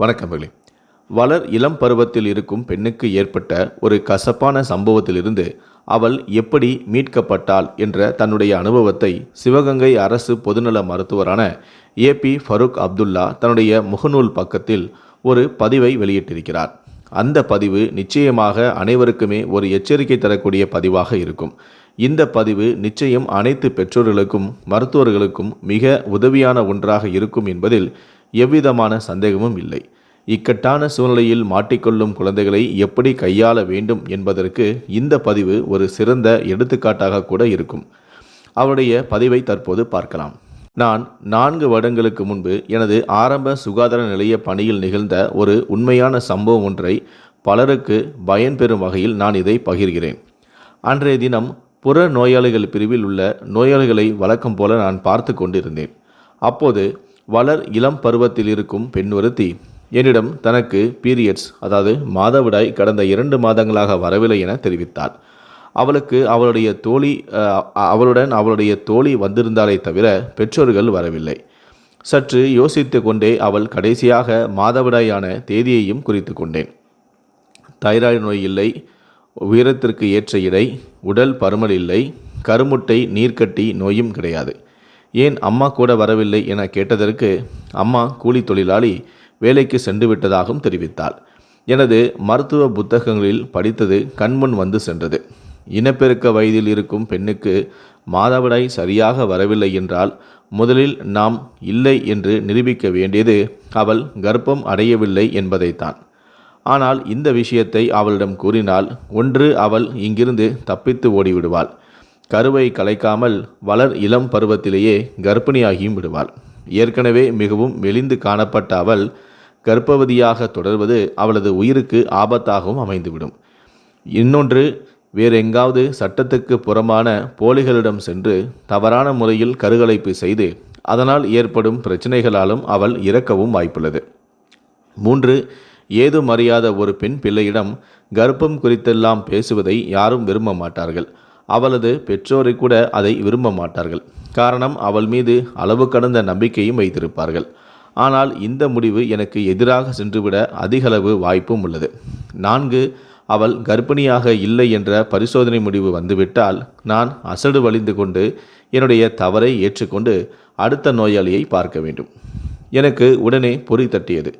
வணக்கங்களே வளர் இளம் பருவத்தில் இருக்கும் பெண்ணுக்கு ஏற்பட்ட ஒரு கசப்பான சம்பவத்திலிருந்து அவள் எப்படி மீட்கப்பட்டாள் என்ற தன்னுடைய அனுபவத்தை சிவகங்கை அரசு பொதுநல மருத்துவரான ஏபி ஃபரூக் அப்துல்லா தன்னுடைய முகநூல் பக்கத்தில் ஒரு பதிவை வெளியிட்டிருக்கிறார். அந்த பதிவு நிச்சயமாக அனைவருக்குமே ஒரு எச்சரிக்கை தரக்கூடிய பதிவாக இருக்கும். இந்த பதிவு நிச்சயம் அனைத்து பெற்றோர்களுக்கும் மருத்துவர்களுக்கும் மிக உதவியான ஒன்றாக இருக்கும் என்பதில் எவ்விதமான சந்தேகமும் இல்லை. இக்கட்டான சூழ்நிலையில் மாட்டிக்கொள்ளும் குழந்தைகளை எப்படி கையாள வேண்டும் என்பதற்கு இந்த பதிவு ஒரு சிறந்த எடுத்துக்காட்டாக கூட இருக்கும். அவருடைய பதிவை தற்போது பார்க்கலாம். நான் நான்கு வருடங்களுக்கு முன்பு எனது ஆரம்ப சுகாதார நிலைய பணியில் நிகழ்ந்த ஒரு உண்மையான சம்பவம் ஒன்றை பலருக்கு பயன்பெறும் வகையில் நான் இதை பகிர்கிறேன். அன்றைய தினம் புற நோயாளிகள் பிரிவில் உள்ள நோயாளிகளை வழக்கம் போல நான் பார்த்து கொண்டிருந்தேன். அப்போது வளர் இளம் பருவத்தில் இருக்கும் பெண் ஒருத்தி. என்னிடம் தனக்கு பீரியட்ஸ் அதாவது மாதவிடாய் கடந்த இரண்டு மாதங்களாக வரவில்லை என தெரிவித்தாள். அவளுக்கு அவளுடைய தோழி அவளுடன் அவளுடைய தோழி வந்திருந்தாலே தவிர பெற்றோர்கள் வரவில்லை. சற்று யோசித்து கொண்டே அவள் கடைசியாக மாதவிடாயான தேதியையும் குறித்து கொண்டேன். தைராய்டு நோய் இல்லை உயரத்திற்கு ஏற்ற இடை உடல் பருமல் இல்லை கருமுட்டை நீர்க்கட்டி நோயும் கிடையாது. ஏன் அம்மா கூட வரவில்லை என கேட்டதற்கு அம்மா கூலி தொழிலாளி வேலைக்கு சென்று விட்டதாகவும் தெரிவித்தாள். எனது மருத்துவ புத்தகங்களில் படித்தது கண்முன் வந்து சென்றது. இனப்பெருக்க வயதில் இருக்கும் பெண்ணுக்கு மாதவிடாய் சரியாக வரவில்லை என்றால் முதலில் நாம் இல்லை என்று நிரூபிக்க வேண்டியது அவள் கர்ப்பம் அடையவில்லை என்பதைத்தான். ஆனால் இந்த விஷயத்தை அவளிடம் கூறினால் ஒன்று அவள் இங்கிருந்து தப்பித்து ஓடிவிடுவாள். கருவை கலைக்காமல் வளர் இளம் பருவத்திலேயே கர்ப்பிணியாகியும் விடுவாள். ஏற்கனவே மிகவும் மெலிந்து காணப்பட்ட அவள் கர்ப்பவதியாக தொடர்வது அவளது உயிருக்கு ஆபத்தாகவும் அமைந்துவிடும். இன்னொன்று வேறு எங்காவது சட்டத்துக்கு புறமான போலிகளிடம் சென்று தவறான முறையில் கருகலைப்பு செய்து அதனால் ஏற்படும் பிரச்சனைகளாலும் அவள் இறக்கவும் வாய்ப்புள்ளது. மூன்று ஏதும் அறியாத ஒரு பெண் பிள்ளையிடம் கர்ப்பம் குறித்தெல்லாம் பேசுவதை யாரும் விரும்ப மாட்டார்கள். அவளது பெற்றோரை கூட அதை விரும்ப மாட்டார்கள் காரணம் அவள் மீது அளவு கடந்த நம்பிக்கையும் வைத்திருப்பார்கள். ஆனால் இந்த முடிவு எனக்கு எதிராக சென்றுவிட அதிகளவு வாய்ப்பும் உள்ளது. நான்கு அவள் கர்ப்பிணியாக இல்லை என்ற பரிசோதனை முடிவு வந்துவிட்டால் நான் அசடு வலிந்து கொண்டு என்னுடைய தவறை ஏற்றுக்கொண்டு அடுத்த நோயாளியை பார்க்க வேண்டும். எனக்கு உடனே பொறி தட்டியது.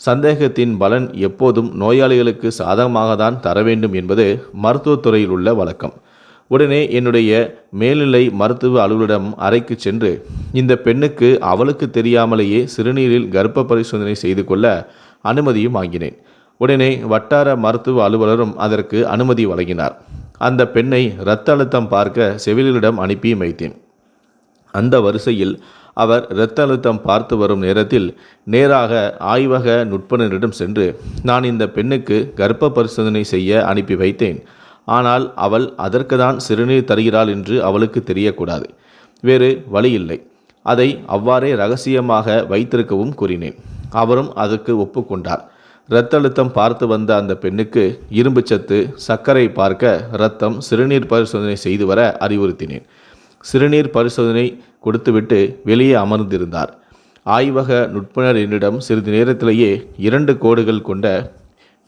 சந்தேகத்தின் பலன் எப்போதும் நோயாளிகளுக்கு சாதகமாக தான் தர வேண்டும் என்பது மருத்துவத்துறையில் உள்ள வழக்கம். உடனே என்னுடைய மேல்நிலை மருத்துவ அலுவலிடம் அறைக்கு சென்று இந்த பெண்ணுக்கு அவளுக்கு தெரியாமலேயே சிறுநீரில் கர்ப்ப பரிசோதனை செய்து கொள்ள அனுமதியும் வாங்கினேன். உடனே வட்டார மருத்துவ அலுவலரும் அதற்கு அனுமதி வழங்கினார். அந்த பெண்ணை இரத்த அழுத்தம் பார்க்க செவிலியரிடம் அனுப்பியும் வைத்தேன். அந்த வரிசையில் அவர் இரத்த அழுத்தம் பார்த்து வரும் நேரத்தில் நேராக ஆய்வக நுட்பனரிடம் சென்று நான் இந்த பெண்ணுக்கு கர்ப்ப பரிசோதனை செய்ய அனுப்பி வைத்தேன். ஆனால் அவள் அதற்கு தான் சிறுநீர் தருகிறாள் என்று அவளுக்கு தெரியக்கூடாது. வேறு வழியில்லை. அதை அவ்வாறே ரகசியமாக வைத்திருக்கவும் கூறினேன். அவரும் அதற்கு ஒப்புக்கொண்டார். இரத்த அழுத்தம் பார்த்து வந்த அந்த பெண்ணுக்கு இரும்புச்சத்து சர்க்கரை பார்க்க இரத்தம் சிறுநீர் பரிசோதனை செய்து வர அறிவுறுத்தினேன். சிறுநீர் பரிசோதனை கொடுத்துவிட்டு வெளியே அமர்ந்திருந்தார். ஆய்வக நுட்பனர் என்னிடம் சிறிது நேரத்திலேயே இரண்டு கோடுகள் கொண்ட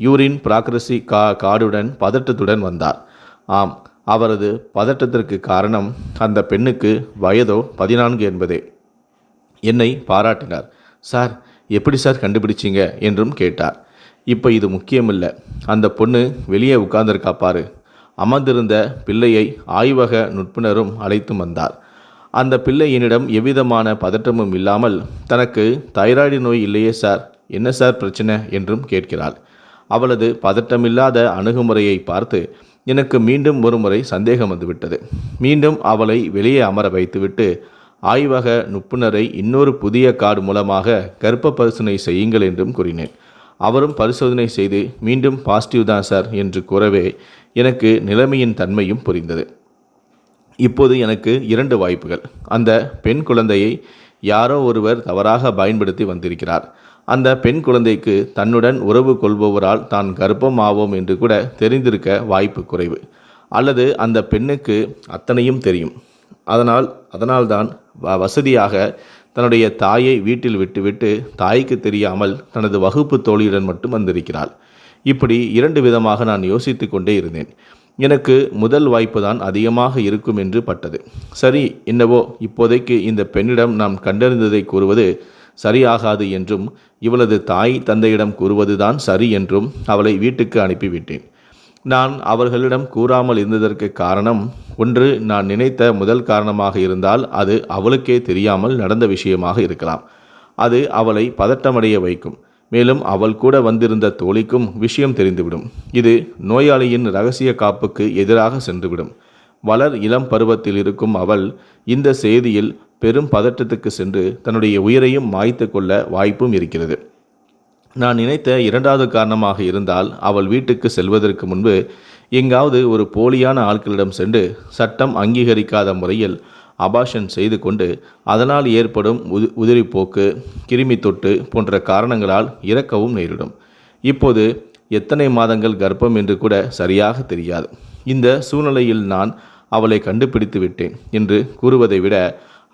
யூரின் பிராக்ரசி கா காடுடன் பதட்டத்துடன் வந்தார். ஆம் அவரது பதட்டத்திற்கு காரணம் அந்த பெண்ணுக்கு வயதோ பதினான்கு என்பதே. என்னை பாராட்டினார். சார் எப்படி சார் கண்டுபிடிச்சீங்க? என்றும் கேட்டார். இப்போ இது முக்கியமில்லை. அந்த பொண்ணு வெளியே உட்கார்ந்திருக்கா பாரு. அமர்ந்திருந்த பிள்ளையை ஆய்வக நுட்புணரும் அழைத்து வந்தார். அந்த பிள்ளை என்னிடம் எவ்விதமான பதற்றமும் இல்லாமல் தனக்கு தைராய்டு நோய் இல்லையே சார். என்ன சார் பிரச்சனை? என்றும் கேட்கிறாள். அவளது பதட்டமில்லாத அணுகுமுறையை பார்த்து எனக்கு மீண்டும் ஒருமுறை சந்தேகம் வந்துவிட்டது. மீண்டும் அவளை வெளியே அமர வைத்துவிட்டு ஆய்வக நுப்புணரை இன்னொரு புதிய கார்டு மூலமாக கர்ப்ப பரிசோதனை செய்யுங்கள் என்றும் கூறினேன். அவரும் பரிசோதனை செய்து மீண்டும் பாசிட்டிவ் தான் சார் என்று கூறவே எனக்கு நிலைமையின் தன்மையும் புரிந்தது. இப்போது எனக்கு இரண்டு வாய்ப்புகள். அந்த பெண் குழந்தையை யாரோ ஒருவர் தவறாக பயன்படுத்தி வந்திருக்கிறார். அந்த பெண் குழந்தைக்கு தன்னுடன் உறவு கொள்பவரால் தான் கர்ப்பம் ஆவோம் என்று கூட தெரிந்திருக்க வாய்ப்பு குறைவு. அல்லது அந்த பெண்ணுக்கு அத்தனையும் தெரியும். அதனால் அதனால்தான் வ- வசதியாக தன்னுடைய தாயை வீட்டில் விட்டுவிட்டு தாய்க்கு தெரியாமல் தனது வகுப்பு தோழியுடன் மட்டும் வந்திருக்கிறாள். இப்படி இரண்டு விதமாக நான் யோசித்து கொண்டே இருந்தேன். எனக்கு முதல் வாய்ப்பு தான் அதிகமாக இருக்கும் என்று பட்டது. சரி என்னவோ இப்போதைக்கு இந்த பெண்ணிடம் நாம் கண்டறிந்ததை கூறுவது சரியாகாது என்றும் இவளது தாய் தந்தையிடம் கூறுவதுதான் சரி என்றும் அவளை வீட்டுக்கு அனுப்பிவிட்டேன். நான் அவர்களிடம் கூறாமல் இருந்ததற்கு காரணம் ஒன்று நான் நினைத்த முதல் காரணமாக இருந்தால் அது அவளுக்கே தெரியாமல் நடந்த விஷயமாக இருக்கலாம். அது அவளை பதட்டமடைய வைக்கும். மேலும் அவள் கூட வந்திருந்த தோழிக்கும் விஷயம் தெரிந்துவிடும். இது நோயாளியின் ரகசிய காப்புக்கு எதிராக சென்றுவிடும். வளர் இளம் பருவத்தில் இருக்கும் அவள் இந்த செய்தியில் பெரும் பதற்றத்துக்கு சென்று தன்னுடைய உயிரையும் மாய்த்து கொள்ள வாய்ப்பும் இருக்கிறது. நான் நினைத்த இரண்டாவது காரணமாக இருந்தால் அவள் வீட்டுக்கு செல்வதற்கு முன்பு எங்காவது ஒரு போலியான ஆட்களிடம் சென்று சட்டம் அங்கீகரிக்காத முறையில் அபாஷன் செய்து கொண்டு அதனால் ஏற்படும் உது உதிரிப்போக்கு கிருமி தொட்டு போன்ற காரணங்களால் இறக்கவும் நேரிடும். இப்போது எத்தனை மாதங்கள் கர்ப்பம் என்று கூட சரியாக தெரியாது. இந்த சூழ்நிலையில் நான் அவளை கண்டுபிடித்து விட்டேன் என்று கூறுவதை விட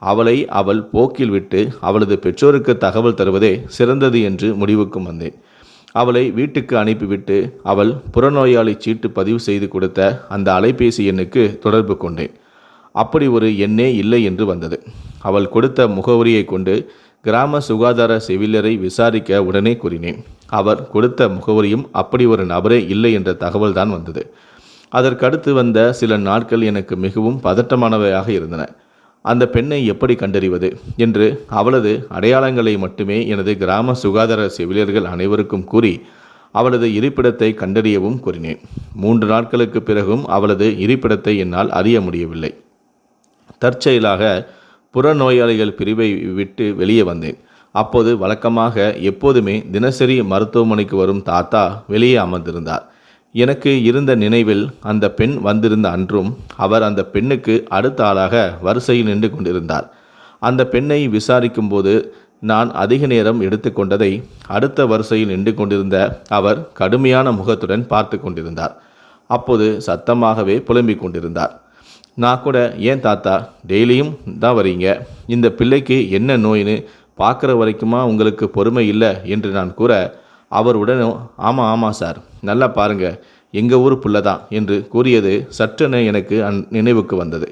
அவளை அவள் போக்கில் விட்டு அவளது பெற்றோருக்கு தகவல் தருவதே சிறந்தது என்று முடிவுக்கும் வந்தேன். அவளை வீட்டுக்கு அனுப்பிவிட்டு அவள் புறநோயாளி சீட்டு பதிவு செய்து கொடுத்த அந்த அலைபேசி எண்ணுக்கு தொடர்பு கொண்டேன். அப்படி ஒரு எண்ணே இல்லை என்று வந்தது. அவள் கொடுத்த முகவரியை கொண்டு கிராம சுகாதார செவிலியரை விசாரிக்க உடனே கூறினேன். அவர் கொடுத்த முகவரியும் அப்படி ஒரு நபரே இல்லை என்ற தகவல் தான் வந்தது. அதற்கடுத்து வந்த சில நாட்கள் எனக்கு மிகவும் பதட்டமானவையாக இருந்தன. அந்த பெண்ணை எப்படி கண்டறிவது என்று அவளது அடையாளங்களை மட்டுமே எனது கிராம சுகாதார செவிலியர்கள் அனைவருக்கும் கூறி அவளது இருப்பிடத்தை கண்டறியவும் கூறினேன். மூன்று நாட்களுக்கு பிறகும் அவளது இருப்பிடத்தை என்னால் அறிய முடியவில்லை. தற்செயலாக புறநோயாளிகள் பிரிவை விட்டு வெளியே வந்தேன். அப்போது வழக்கமாக எப்போதுமே தினசரி மருத்துவமனைக்கு வரும் தாத்தா வெளியே அமர்ந்திருந்தார். எனக்கு இருந்த நினைவில் அந்த பெண் வந்திருந்த அன்றும் அவர் அந்த பெண்ணுக்கு அடுத்த ஆளாக வரிசையில் நின்று கொண்டிருந்தார். அந்த பெண்ணை விசாரிக்கும்போது நான் அதிக நேரம் எடுத்துக்கொண்டதை அடுத்த வரிசையில் நின்று கொண்டிருந்த அவர் கடுமையான முகத்துடன் பார்த்து கொண்டிருந்தார். அப்போது சத்தமாகவே புலம்பிக் கொண்டிருந்தார். நான் கூட ஏன் தாத்தா? டெய்லியும் தான் வரீங்க. இந்த பிள்ளைக்கு என்ன நோயின்னு பார்க்குற வரைக்குமா உங்களுக்கு பொறுமை இல்லை? என்று நான் கூற அவர் ஆமாம் ஆமாம் சார். நல்லா பாருங்க எங்கள் ஊர் புள்ள தான் என்று கூறியது சற்றென எனக்கு அந் நினைவுக்கு வந்தது.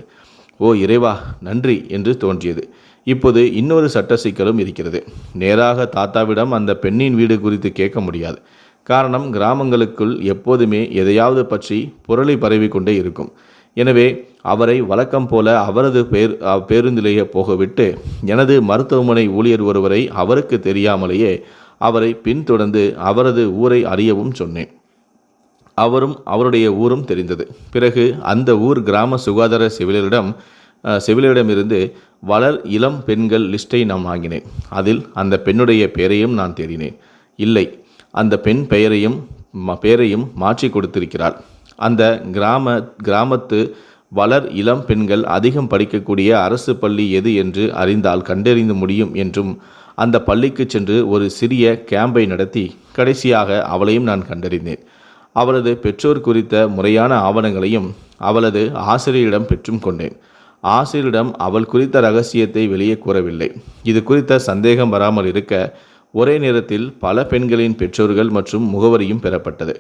ஓ இறைவா நன்றி என்று தோன்றியது. இப்போது இன்னொரு சட்ட சிக்கலும் இருக்கிறது. நேராக தாத்தாவிடம் அந்த பெண்ணின் வீடு குறித்து கேட்க முடியாது. காரணம் கிராமங்களுக்குள் எப்போதுமே எதையாவது பற்றி புரளி பரவி கொண்டே இருக்கும். எனவே அவரை வழக்கம் போல அவரது பேர் பேருந்திலேயே போகவிட்டு எனது மருத்துவமனை ஊழியர் ஒருவரை அவருக்கு தெரியாமலேயே அவரை பின்தொடர்ந்து அவரது ஊரை அறியவும் சொன்னேன். அவரும் அவருடைய ஊரும் தெரிந்தது. பிறகு அந்த ஊர் கிராம சுகாதார செவிலியரிடம் செவிலரிடமிருந்து செவிலியரிடமிருந்து வளர் இளம் பெண்கள் லிஸ்ட்டை நான் வாங்கினேன். அதில் அந்த பெண்ணுடைய பெயரையும் நான் தேடினேன். இல்லை அந்த பெண் பெயரையும் ம- பெயரையும் மாற்றி கொடுத்திருக்கிறாள். அந்த கிராம கிராமத்து வளர் இளம் பெண்கள் அதிகம் படிக்கக்கூடிய அரசு பள்ளி எது என்று அறிந்தால் கண்டறிந்து முடியும் என்றும் அந்த பள்ளிக்கு சென்று ஒரு சிறிய கேம்பை நடத்தி கடைசியாக அவளையும் நான் கண்டறிந்தேன். அவளது பெற்றோர் குறித்த முறையான ஆவணங்களையும் அவளது ஆசிரியரிடம் பெற்றும் கொண்டேன். ஆசிரியரிடம் அவள் குறித்த ரகசியத்தை வெளியே கூறவில்லை. இது குறித்த சந்தேகம் வராமல் இருக்க ஒரே நேரத்தில் பல பெண்களின் பெற்றோர்கள் மற்றும் முகவரியும் பெறப்பட்டது.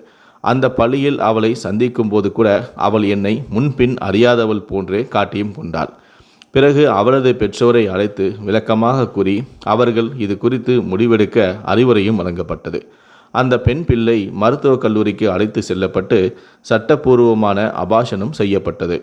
அந்த பள்ளியில் அவளை சந்திக்கும் போது கூட அவள் என்னை முன்பின் அறியாதவள் போன்றே காட்டியும் கொண்டாள். பிறகு அவளது பெற்றோரை அழைத்து விளக்கமாக கூறி அவர்கள் இது குறித்து முடிவெடுக்க அறிவுரையும் வழங்கப்பட்டது. அந்த பெண் பிள்ளை மருத்துவக் கல்லூரிக்கு அழைத்து செல்லப்பட்டு சட்டப்பூர்வமான அபாஷனும் செய்யப்பட்டது.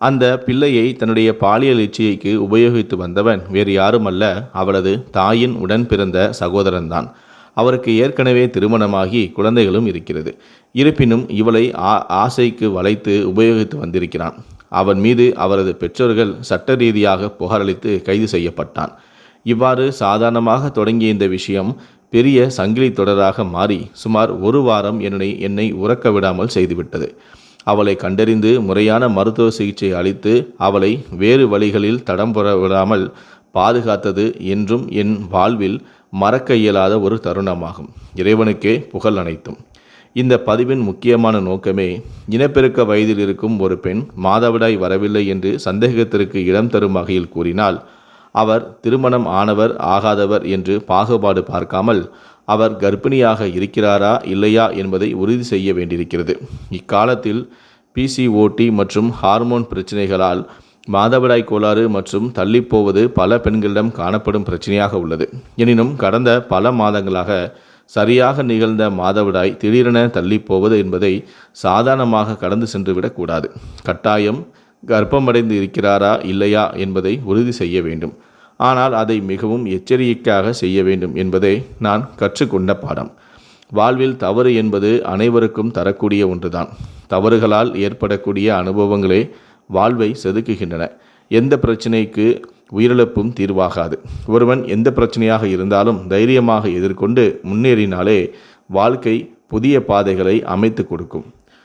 அந்த பிள்ளையை தன்னுடைய பாலியல் இச்சைக்கு உபயோகித்து வந்தவன் வேறு யாருமல்ல அவளது தாயின் உடன் பிறந்த சகோதரன்தான். அவருக்கு ஏற்கனவே திருமணமாகி குழந்தைகளும் இருக்கிறது. இருப்பினும் இவளை ஆ ஆசைக்கு வளைத்து உபயோகித்து வந்திருக்கிறான். அவன் மீது அவரது பெற்றோர்கள் சட்ட ரீதியாக புகாரளித்து கைது செய்யப்பட்டான். இவ்வாறு சாதாரணமாக தொடங்கிய இந்த விஷயம் பெரிய சங்கிலி தொடராக மாறி சுமார் ஒரு வாரம் என்னை என்னை உறக்க விடாமல் செய்துவிட்டது. அவளை கண்டறிந்து முறையான மருத்துவ சிகிச்சை அளித்து அவளை வேறு வழிகளில் தடம் புற விடாமல் பாதுகாத்தது என்றும் என் வாழ்வில் மறக்க இயலாத ஒரு தருணமாகும். இறைவனுக்கே புகழ் அனைத்தும். இந்த பதிவின் முக்கியமான நோக்கமே இனப்பெருக்க வயதில் இருக்கும் ஒரு பெண் மாதவிடாய் வரவில்லை என்று சந்தேகத்திற்கு இடம் தரும் வகையில் கூறினால் அவர் திருமணம் ஆனவர் ஆகாதவர் என்று பாகுபாடு பார்க்காமல் அவர் கர்ப்பிணியாக இருக்கிறாரா இல்லையா என்பதை உறுதி செய்ய வேண்டியிருக்கிறது. இக்காலத்தில் பிசிஓடி மற்றும் ஹார்மோன் பிரச்சினைகளால் மாதவிடாய் கோளாறு மற்றும் தள்ளிப்போவது பல பெண்களிடம் காணப்படும் பிரச்சனையாக உள்ளது. எனினும் கடந்த பல மாதங்களாக சரியாக நிகழ்ந்த மாதவிடாய் திடீரென தள்ளிப்போவது என்பதை சாதாரணமாக கடந்து சென்று விடக்கூடாது கட்டாயம் கர்ப்பமடைந்து இருக்கிறாரா இல்லையா என்பதை உறுதி செய்ய வேண்டும். ஆனால் அதை மிகவும் எச்சரிக்கையாக செய்ய வேண்டும் என்பதே நான் கற்றுக்கொண்ட பாடம். வாழ்வில் தவறு என்பது அனைவருக்கும் தரக்கூடிய ஒன்றுதான். தவறுகளால் ஏற்படக்கூடிய அனுபவங்களே வாழ்வை செதுக்குகின்றன. எந்த பிரச்சனைக்கு உயிரிழப்பும் தீர்வாகாது. ஒருவன் எந்த பிரச்சனையாக இருந்தாலும் தைரியமாக எதிர்கொண்டு முன்னேறினாலே வாழ்க்கை புதிய பாதைகளை அமைத்து கொடுக்கும்.